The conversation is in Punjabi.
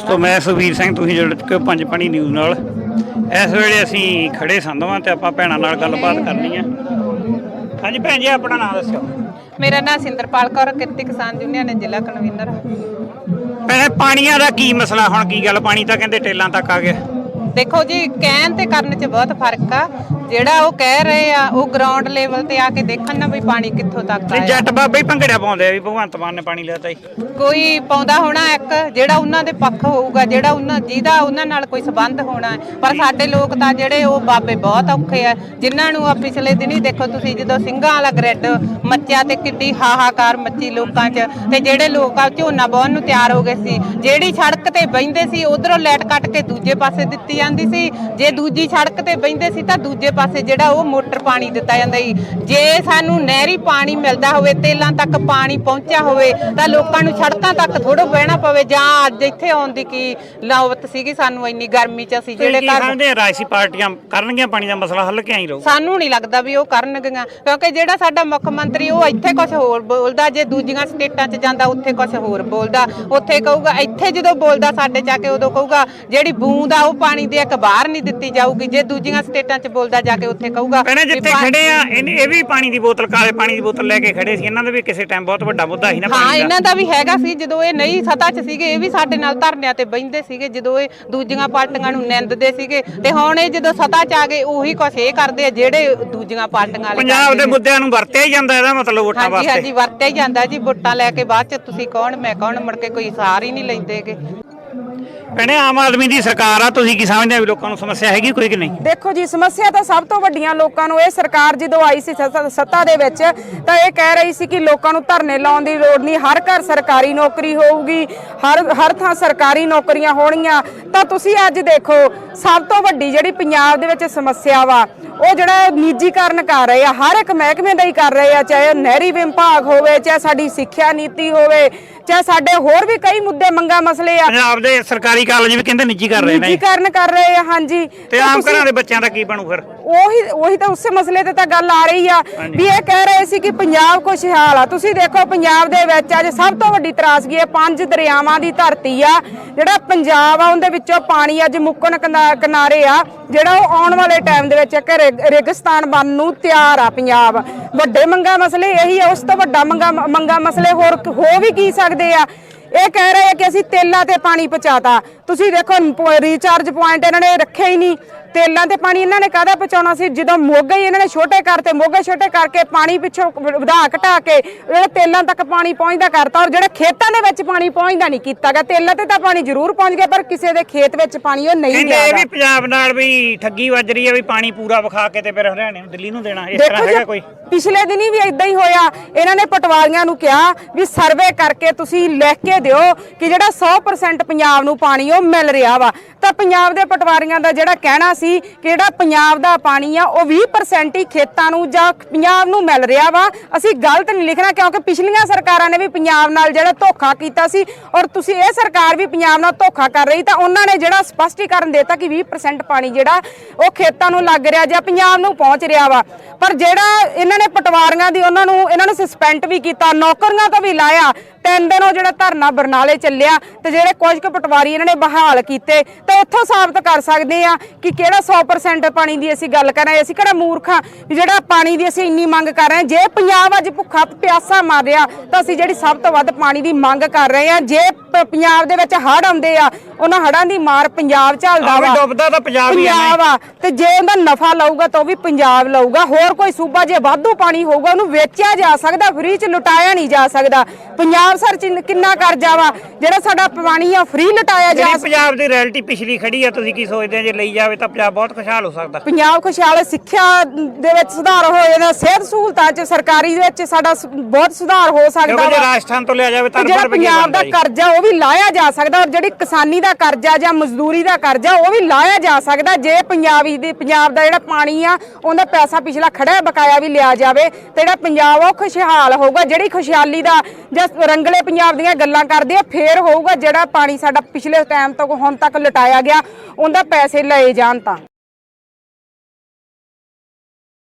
ਦੋਸਤੋ ਮੈਂ ਸੁਖਬੀਰ ਸਿੰਘ ਤੁਸੀਂ ਜੁੜ ਚੁੱਕੇ ਪੰਜ ਪਾਣੀ ਨਿਊਜ਼ ਨਾਲ। ਇਸ ਵੇਲੇ ਅਸੀਂ ਖੜੇ ਸੰਧਵਾਂ ਤੇ ਆਪਾਂ ਭੈਣਾਂ ਨਾਲ ਗੱਲਬਾਤ ਕਰਨੀ ਆ। ਹਾਂਜੀ ਭੈਣ ਜੀ ਆਪਣਾ ਨਾਮ ਦੱਸਿਓ। ਮੇਰਾ ਨਾਮ ਸਿੰਦਰਪਾਲ ਕੌਰ ਕਿਰਤੀ ਕਿਸਾਨ ਯੂਨੀਅਨ ਜ਼ਿਲ੍ਹਾ ਕਨਵੀਨਰ। ਭੈਣੇ ਪਾਣੀਆਂ ਦਾ ਕੀ ਮਸਲਾ? ਹੁਣ ਕੀ ਗੱਲ? ਪਾਣੀ ਤਾਂ ਕਹਿੰਦੇ ਟੇਲਾਂ ਤੱਕ ਆ ਗਿਆ। ਦੇਖੋ ਜੀ ਕਹਿਣ ਤੇ ਕਰਨ 'ਚ ਬਹੁਤ ਫ਼ਰਕ ਆ। ਜਿਹੜਾ ਉਹ ਕਹਿ ਰਹੇ ਆ ਉਹ ਗਰਾਊਂਡ ਲੈਵਲ ਤੇ ਆ ਕੇ ਦੇਖਣ ਨਾ ਵੀ ਪਾਣੀ ਕਿੱਥੋਂ ਤੱਕ ਆਇਆ। ਜੱਟ ਬਾਬੇ ਹੀ ਭੰਗੜਿਆ ਪਾਉਂਦੇ ਆ ਵੀ ਭਗਵੰਤ ਮਾਨ ਨੇ ਪਾਣੀ ਲਿਆਤਾ ਜੀ। ਕੋਈ ਪਾਉਂਦਾ ਹੋਣਾ ਇੱਕ ਜਿਹੜਾ ਉਹਨਾਂ ਦੇ ਪੱਖ ਹੋਊਗਾ ਜਿਹੜਾ ਉਹਨਾਂ ਜਿਹਦਾ ਉਹਨਾਂ ਨਾਲ ਕੋਈ ਸਬੰਧ ਹੋਣਾ ਹੈ। ਪਰ ਸਾਡੇ ਲੋਕ ਤਾਂ ਜਿਹੜੇ ਉਹ ਬਾਬੇ ਬਹੁਤ ਔਖੇ ਆ ਜਿਨ੍ਹਾਂ ਨੂੰ ਆ ਪਿਛਲੇ ਦਿਨੀ ਦੇਖੋ ਤੁਸੀਂ ਜਦੋਂ ਸਿੰਘਾਂ ਵਾਲਾ ਗ੍ਰਿਡ ਮੱਚਿਆ ਤੇ ਕਿੱਡੀ ਹਾਹਾਕਾਰ ਮੱਚੀ ਲੋਕਾਂ 'ਚ ਤੇ ਜਿਹੜੇ ਲੋਕ ਆ ਝੋਨਾ ਵਾਹੁਣ ਨੂੰ ਤਿਆਰ ਹੋ ਗਏ ਸੀ ਜਿਹੜੀ ਸੜਕ ਤੇ ਬੈਂਦੇ ਸੀ ਉਧਰੋਂ ਲਾਈਟ ਕੱਟ ਕੇ ਦੂਜੇ ਪਾਸੇ ਦਿੱਤੀ ਜਾਂਦੀ ਸੀ। ਜੇ ਦੂਜੀ ਸੜਕ ਤੇ ਬੈਂਦੇ ਸੀ ਤਾਂ ਦੂਜੇ ਪਾਸੇ ਜਿਹੜਾ ਉਹ ਮੋਟਰ ਪਾਣੀ ਦਿੱਤਾ ਜਾਂਦਾ ਸੀ ਜੇ ਸਾਨੂੰ ਨਹਿਰੀ ਪਾਣੀ ਮਿਲਦਾ ਹੋਵੇ ਤੇਲਾਂ ਤੱਕ ਪਾਣੀ ਪਹੁੰਚਿਆ ਹੋਵੇ ਤਾਂ ਲੋਕਾਂ ਨੂੰ ਸੜਕਾਂ ਤੱਕ ਥੋੜੋ ਬਹਿਣਾ ਪਵੇ। ਜਾਂ ਅੱਜ ਇੱਥੇ ਆਉਣ ਦੀ ਕੀ ਲਾਵਤ ਸੀਗੀ ਸਾਨੂੰ ਇੰਨੀ ਗਰਮੀ 'ਚ ਅਸੀਂ ਜਿਹੜੇ ਘਰ ਸਮਝਦੇ ਆ? ਰਾਜਸੀ ਪਾਰਟੀਆਂ ਕਰਨਗੀਆਂ ਪਾਣੀ ਦਾ ਮਸਲਾ ਹੱਲ ਕਿਆਂ ਹੀ ਰਹੂ। ਸਾਨੂੰ ਨਹੀਂ ਲੱਗਦਾ ਵੀ ਉਹ ਕਰਨਗੀਆਂ ਕਿਉਂਕਿ ਜਿਹੜਾ ਸਾਡਾ ਮੁੱਖ ਮੰਤਰੀ ਉਹ ਇੱਥੇ ਕੁਝ ਹੋਰ ਬੋਲਦਾ। ਜੇ ਦੂਜੀਆਂ ਸਟੇਟਾਂ 'ਚ ਜਾਂਦਾ ਉੱਥੇ ਕੁਝ ਹੋਰ ਬੋਲਦਾ। ਉੱਥੇ ਕਹੂਗਾ ਇੱਥੇ ਜਦੋਂ ਬੋਲਦਾ ਸਾਡੇ ਜਾ ਕੇ ਉਦੋਂ ਕਹੂਗਾ ਜਿਹੜੀ ਬੂੰਦ ਆ ਉਹ ਪਾਣੀ ਦੀ ਇੱਕ ਬਾਹਰ ਨਹੀਂ ਦਿੱਤੀ ਜਾਊਗੀ। ਜੇ ਦੂਜੀਆਂ ਸਟੇਟਾਂ 'ਚ ਬੋਲਦਾ ਜਾ ਕੇ ਉੱਥੇ ਕਹੂਗਾ ਭੈਣੇ ਜਿੱਥੇ ਖੜੇ ਆ ਇਹਨੇ- ਇਹ ਵੀ ਪਾਣੀ ਦੀ ਬੋਤਲ ਕਾਲੇ ਪਾਣੀ ਦੀ ਬੋਤਲ ਲੈ ਕੇ ਖੜੇ ਸੀ। ਇਹਨਾਂ ਦਾ ਵੀ ਕਿਸੇ ਟਾਈਮ ਬਹੁਤ ਵੱਡਾ ਮੁੱਦਾ ਸੀ ਨਾ ਹਾਂ ਪਾਣੀ ਦਾ। ਇਹਨਾਂ ਦਾ ਵੀ ਹੈਗਾ ਸੀ ਜਦੋਂ ਇਹ ਨਹੀਂ ਸਤਾ 'ਚ ਸੀਗੇ ਇਹ ਵੀ ਸਾਡੇ ਨਾਲ ਧਰਨਿਆਂ ਤੇ ਬਹਿੰਦੇ ਸੀਗੇ ਜਦੋਂ ਇਹ ਦੂਜੀਆਂ ਪਾਰਟੀਆਂ ਨੂੰ ਨਿੰਦਦੇ ਸੀਗੇ। ਤੇ ਹੁਣ ਇਹ ਜਦੋਂ ਸਤਾ 'ਚ ਆ ਗਏ ਉਹੀ ਕੁਛ ਇਹ ਕਰਦੇ ਆ ਜਿਹੜੇ ਦੂਜੀਆਂ ਪਾਰਟੀਆਂ ਵਾਲੇ ਪੰਜਾਬ ਕਰਦੇ ਦੇ ਨੇ। ਮੁੱਦਿਆਂ ਨੂੰ ਵਰਤਿਆ ਹੀ ਜਾਂਦਾ ਇਹਦਾ ਮਤਲਬ ਵੋਟਾਂ ਹਾਂਜੀ ਵਾਸਤੇ। ਹਾਂਜੀ ਵਰਤਿਆ ਹੀ ਜਾਂਦਾ ਜੀ ਵੋਟਾਂ ਲੈ ਕੇ ਬਾਅਦ ਚ ਤੁਸੀਂ ਕੌਣ ਮੈਂ ਕੌਣ ਮੁੜ ਕੇ ਕੋਈ ਸਾਰ ਹੀ ਨਹੀਂ ਲੈਂਦੇਗੇ। ਭੈਣੇ, ਆਮ ਆਦਮੀ ਦੀ ਸਰਕਾਰ ਆ, ਤੁਸੀਂ ਕੀ ਸਮਝਦੇ ਆ ਵੀ ਲੋਕਾਂ ਨੂੰ ਸਮੱਸਿਆ ਹੈਗੀ ਕੋਈ ਕਿ ਨਹੀਂ? ਦੇਖੋ ਜੀ, ਸਮੱਸਿਆ ਤਾਂ ਸਭ ਤੋਂ ਵੱਡੀਆਂ ਲੋਕਾਂ ਨੂੰ, ਇਹ ਸਰਕਾਰ ਜਦੋਂ ਆਈ ਸੀ ਸੱਤਾ- ਸੱਤਾ ਦੇ ਵਿੱਚ, ਤਾਂ ਇਹ ਕਹਿ ਰਹੀ ਸੀ ਕਿ ਲੋਕਾਂ ਨੂੰ ਧਰਨੇ ਲਾਉਣ ਦੀ ਲੋੜ ਨਹੀਂ, ਹਰ ਘਰ ਸਰਕਾਰੀ ਨੌਕਰੀ ਹੋਊਗੀ, ਹਰ ਹਰ ਥਾਂ ਸਰਕਾਰੀ ਨੌਕਰੀਆਂ ਹੋਣਗੀਆਂ ਤਾਂ ਤੁਸੀਂ ਅੱਜ ਦੇਖੋ ਸਭ ਤੋਂ ਵੱਡੀ ਜਿਹੜੀ ਪੰਜਾਬ ਦੇ ਵਿੱਚ ਸਮੱਸਿਆ ਵਾ ਉਹ ਜਿਹੜਾ ਨਿੱਜੀਕਰਨ ਕਰ ਰਹੇ ਆ ਹਰ ਇੱਕ ਮਹਿਕਮੇ ਦਾ ਹੀ ਕਰ ਰਹੇ ਆ ਚਾਹੇ ਨਹਿਰੀ ਵਿਭਾਗ ਹੋਵੇ ਚਾਹੇ ਸਾਡੀ ਸਿੱਖਿਆ ਨੀਤੀ ਹੋਵੇ ਚਾਹੇ ਸਾਡੇ ਹੋਰ ਵੀ ਕਈ ਮੁੱਦੇ ਮੰਗਾ ਮਸਲੇ ਆ। ਪੰਜਾਬ ਦੇ ਸਰਕਾਰੀ ਕਾਲਜ ਵੀ ਕਹਿੰਦੇ ਨਿੱਜੀ ਕਰ ਰਹੇ ਨੇ। ਨਿੱਜੀਕਰਨ ਕਰ ਰਹੇ ਆ ਹਾਂਜੀ। ਤੇ ਆਮ ਘਰਾਂ ਦੇ ਬੱਚਿਆਂ ਦਾ ਕੀ ਬਣੂ ਫਿਰ? ਉਹੀ ਉਹੀ ਤਾਂ ਉਸੇ ਮਸਲੇ ਤੇ ਤਾਂ ਗੱਲ ਆ ਰਹੀ ਆ ਵੀ ਇਹ ਕਹਿ ਰਹੇ ਸੀ ਕਿ ਪੰਜਾਬ ਖੁਸ਼ਹਾਲ ਆ। ਤੁਸੀਂ ਦੇਖੋ ਪੰਜਾਬ ਦੇ ਵਿੱਚ ਅੱਜ ਸਭ ਤੋਂ ਵੱਡੀ ਤਰਾਸਗੀ ਹੈ ਪੰਜ ਦਰਿਆਵਾਂ ਦੀ ਧਰਤੀ ਆ ਜਿਹੜਾ ਪੰਜਾਬ ਆ ਉਹਦੇ ਵਿੱਚੋਂ ਪਾਣੀ ਅੱਜ ਮੁੱਕਣ ਕਿਨਾ- ਕਿਨਾਰੇ ਆ, ਜਿਹੜਾ ਉਹ ਆਉਣ ਵਾਲੇ ਟਾਈਮ ਦੇ ਵਿੱਚ ਇੱਕ ਰੇਗਿਸਤਾਨ ਬਣਨ ਨੂੰ ਤਿਆਰ ਆ ਪੰਜਾਬ। ਵੱਡੇ ਮੰਗਾ ਮਸਲੇ ਇਹੀ ਆ, ਉਸ ਤੋਂ ਵੱਡਾ ਮੰਗਾ ਮੰਗਾ ਮਸਲੇ ਹੋਰ ਕ- ਹੋ ਵੀ ਕੀ ਸਕਦੇ ਆ? ਇਹ ਕਹਿ ਰਹੇ ਆ ਕਿ ਅਸੀਂ ਤੇਲਾ ਤੇ ਪਾਣੀ ਪਹੁੰਚਾਤਾ। ਤੁਸੀਂ ਦੇਖੋ ਰੀਚਾਰਜ ਪੁਆਇੰਟ ਇਹਨਾਂ ਨੇ ਰੱਖੇ ਹੀ ਨਹੀਂ। ਤੇਲਾਂ ਤੇ ਪਾਣੀ ਇਹਨਾਂ ਨੇ ਕਾਹਦਾ ਪਹੁੰਚਾਉਣਾ ਸੀ? ਜਦੋਂ ਮੋਗੇ ਹੀ ਇਹਨਾਂ ਨੇ ਛੋਟੇ ਕਰਤੇ ਮੋਗੇ ਛੋਟੇ ਕਰਕੇ ਪਾਣੀ ਪਿੱਛੋਂ ਵਧਾ ਘਟਾ ਕੇ ਜਿਹੜਾ ਤੇਲਾਂ ਤੱਕ ਪਾਣੀ ਪਹੁੰਚਦਾ ਕਰਤਾ ਔਰ ਜਿਹੜੇ ਖੇਤਾਂ ਦੇ ਵਿੱਚ ਪਾਣੀ ਪਹੁੰਚਦਾ ਨਹੀਂ ਕੀਤਾਗਾ। ਤੇਲਾਂ ਤੇ ਤਾਂ ਪਾਣੀ ਜ਼ਰੂਰ ਪਹੁੰਚ ਗਿਆ ਪਰ ਕਿਸੇ ਦੇ ਖੇਤ ਵਿੱਚ ਪਾਣੀ ਉਹ ਨਹੀਂ ਗਿਆ ਇਹ। ਵੀ ਪੰਜਾਬ ਨਾਲ ਵੀ ਠੱਗੀ ਵੱਜ ਰਹੀ ਹੈ ਵੀ ਪਾਣੀ ਪੂਰਾ ਵਿਖਾ ਕੇ ਤੇ ਫਿਰ ਹਰਿਆਣੇ ਨੂੰ ਦਿੱਲੀ ਨੂੰ ਦੇਣਾ ਇਸ ਤਰ੍ਹਾਂ ਹੈਗਾ ਕੋਈ? ਪਿਛਲੇ ਦਿਨੀ ਵੀ ਇਦਾਂ ਹੀ ਹੋਇਆ। ਇਹਨਾਂ ਨੇ ਪਟਵਾਰੀਆਂ ਨੂੰ ਕਿਹਾ ਵੀ ਸਰਵੇ ਕਰਕੇ ਤੁਸੀਂ ਲਿਖ ਕੇ ਦਿਓ ਕਿ ਜਿਹੜਾ 100% ਪੰਜਾਬ ਨੂੰ ਪਾਣੀ ਉਹ ਮਿਲ ਰਿਹਾ ਵਾ। ਤਾਂ ਪੰਜਾਬ ਦੇ ਪਟਵਾਰੀਆਂ ਦਾ ਜਿਹੜਾ ਕਹਿਣਾ ਸੀ ਕਿ ਜਿਹੜਾ ਪੰਜਾਬ ਦਾ ਪਾਣੀ ਆ, ਉਹ 20% ਹੀ ਖੇਤਾਂ ਨੂੰ ਜਾਂ ਪੰਜਾਬ ਨੂੰ ਮਿਲ ਰਿਹਾ ਵਾ। ਅਸੀਂ ਗਲਤ ਨਹੀਂ ਲਿਖਣਾ ਕਿਉਂਕਿ ਪਿਛਲੀਆਂ ਸਰਕਾਰਾਂ ਨੇ ਵੀ ਪੰਜਾਬ ਨਾਲ ਜਿਹੜਾ ਧੋਖਾ ਕੀਤਾ ਸੀ ਔਰ ਤੁਸੀਂ ਇਹ ਸਰਕਾਰ ਵੀ ਪੰਜਾਬ ਨਾਲ ਧੋਖਾ ਕਰ ਰਹੀ ਤਾਂ ਉਹਨਾਂ ਨੇ ਜਿਹੜਾ ਸਪਸ਼ਟੀਕਰਨ ਦਿੱਤਾ ਕਿ 20% ਪਾਣੀ ਜਿਹੜਾ ਉਹ ਖੇਤਾਂ ਨੂੰ ਲੱਗ ਰਿਹਾ ਜਾਂ ਪੰਜਾਬ ਨੂੰ ਪਹੁੰਚ ਰਿਹਾ ਵਾ। ਪਰ ਜਿਹੜਾ ਇਹਨਾਂ ਨੇ ਪਟਵਾਰੀਆਂ ਦੀ ਉਹਨਾਂ ਨੂੰ, ਇਹਨਾਂ ਨੂੰ ਸਸਪੈਂਡ ਵੀ ਕੀਤਾ, ਨੌਕਰੀਆਂ ਤੋਂ ਵੀ ਲਾਇਆ, ਤਿੰਨ ਦਿਨ ਉਹ ਜਿਹੜਾ ਧਰਨਾ ਬਰਨਾਲੇ ਚੱਲਿਆ ਤੇ ਜਿਹੜੇ ਕੁਝ ਕੁ ਪਟਵਾਰੀ ਇਹਨਾਂ ਨੇ ਬਹਾਲ ਕੀਤੇ ਤਾਂ ਉੱਥੋਂ ਸਾਬਤ ਕਰ ਸਕਦੇ ਆ ਕਿ ਕਿਹੜਾ 100% ਪਾਣੀ ਦੀ ਅਸੀਂ ਗੱਲ ਕਰ ਰਹੇ ਅਸੀਂ ਕਿਹੜਾ ਮੂਰਖਾਂ ਵੀ ਜਿਹੜਾ ਪਾਣੀ ਦੀ ਅਸੀਂ ਇੰਨੀ ਮੰਗ ਕਰ ਰਹੇ ਹਾਂ। ਜੇ ਪੰਜਾਬ ਅੱਜ ਭੁੱਖਾ ਪਿਆਸਾ ਮਰ ਰਿਹਾ ਤਾਂ ਅਸੀਂ ਜਿਹੜੀ ਸਭ ਤੋਂ ਵੱਧ ਪਾਣੀ ਦੀ ਮੰਗ ਕਰ ਰਹੇ ਹਾਂ। ਜੇ ਪੰਜਾਬ ਦੇ ਵਿੱਚ ਹੜ੍ਹ ਆਉਂਦੇ ਆ ਉਹਨਾਂ ਹੜ੍ਹਾਂ ਦੀ ਮਾਰ ਪੰਜਾਬ ਝੱਲਦਾ ਆਹ ਵੀ ਡੁੱਬਦਾ ਤਾਂ ਪੰਜਾਬ ਹੀ। ਪੰਜਾਬ ਆ। ਤੇ ਜੇ ਉਹਦਾ ਨਫਾ ਲਊਗਾ ਤਾਂ ਉਹ ਵੀ ਪੰਜਾਬ ਲਊਗਾ। ਹੋਰ ਕੋਈ ਸੂਬਾ ਜੇ ਵਾਧੂ ਪਾਣੀ ਹੋਊਗਾ ਉਹਨੂੰ ਵੇਚਿਆ ਜਾ ਸਕਦਾ ਫ੍ਰੀ ਚ ਲੁਟਾਇਆ ਨਹੀਂ ਜਾ ਸਕਦਾ। ਪੰਜਾਬ ਸਰ ਚ ਕਿੰਨਾ ਕਰਜ਼ਾ ਵਾ? ਜਿਹੜਾ ਸਾਡਾ ਪਾਣੀ ਆ ਫ੍ਰੀ ਲੁਟਾਇਆ ਜਾ ਜਿਹੜੀ ਪੰਜਾਬ ਦੀ ਰੈਲਿਟੀ ਪਿਛਲੀ ਖੜੀ ਆ ਤੁਸੀਂ ਕੀ ਸੋਚਦੇ ਜੇ ਲਈ ਜਾਵੇ ਤਾਂ ਪੰਜਾਬ ਬਹੁਤ ਖੁਸ਼ਹਾਲ ਹੋ ਸਕਦਾ। ਪੰਜਾਬ ਖੁਸ਼ਹਾਲ ਸਿੱਖਿਆ ਦੇ ਵਿੱਚ ਸੁਧਾਰ ਹੋ ਜਾਣਾ ਸਿਹਤ ਸਹੂਲਤਾਂ ਚ ਸਰਕਾਰੀ ਦੇ ਵਿੱਚ ਸਾਡਾ ਸ- ਬਹੁਤ ਸੁਧਾਰ ਹੋ ਸਕਦਾ ਕਿਉਂਕਿ ਜੇ ਵਾ। ਰਾਜਸਥਾਨ ਤੋਂ ਲਿਆ ਜਾਵੇ ਤਾਂ ਜਿਹੜਾ ਪੰਜਾਬ ਦਾ ਬਣਦਾ ਜੀ। ਕਰਜ਼ਾ ਉਹ ਵੀ ਲਾਇਆ ਜਾ ਸਕਦਾ ਔਰ ਜਿਹੜੀ ਕਿਸਾਨੀ ਦਾ ਕਰਜ਼ਾ ਜਾਂ ਮਜ਼ਦੂਰੀ ਦਾ ਕਰਜ਼ਾ, ਉਹ ਵੀ ਲਾਇਆ ਜਾ ਸਕਦਾ। ਜੇ ਪੰਜਾਬੀ ਦੀ, ਪੰਜਾਬ ਦਾ ਜਿਹੜਾ ਪਾਣੀ ਆ, ਉਹਦਾ ਪੈਸਾ ਪਿਛਲਾ ਖੜਾ ਬਕਾਇਆ ਵੀ ਲਿਆ ਜਾਵੇ, ਤੇ ਜਿਹੜਾ ਪੰਜਾਬ ਉਹ ਖੁਸ਼ਹਾਲ ਹੋਊਗਾ। ਜਿਹੜੀ ਖੁਸ਼ਹਾਲੀ ਦਾ ਜਾਂ ਰੰਗਲੇ ਪੰਜਾਬ ਦੀਆਂ ਗੱਲਾਂ ਕਰਦੇ ਆ, ਫੇਰ ਹੋਊਗਾ ਜਿਹੜਾ ਪਾਣੀ ਸਾਡਾ ਪਿਛਲੇ ਟਾਈਮ ਤੋਂ ਹੁਣ ਤੱਕ ਲੁਟਾਇਆ ਗਿਆ, ਉਹਦਾ ਪੈਸੇ ਲਏ ਜਾਣ ਤਾਂ।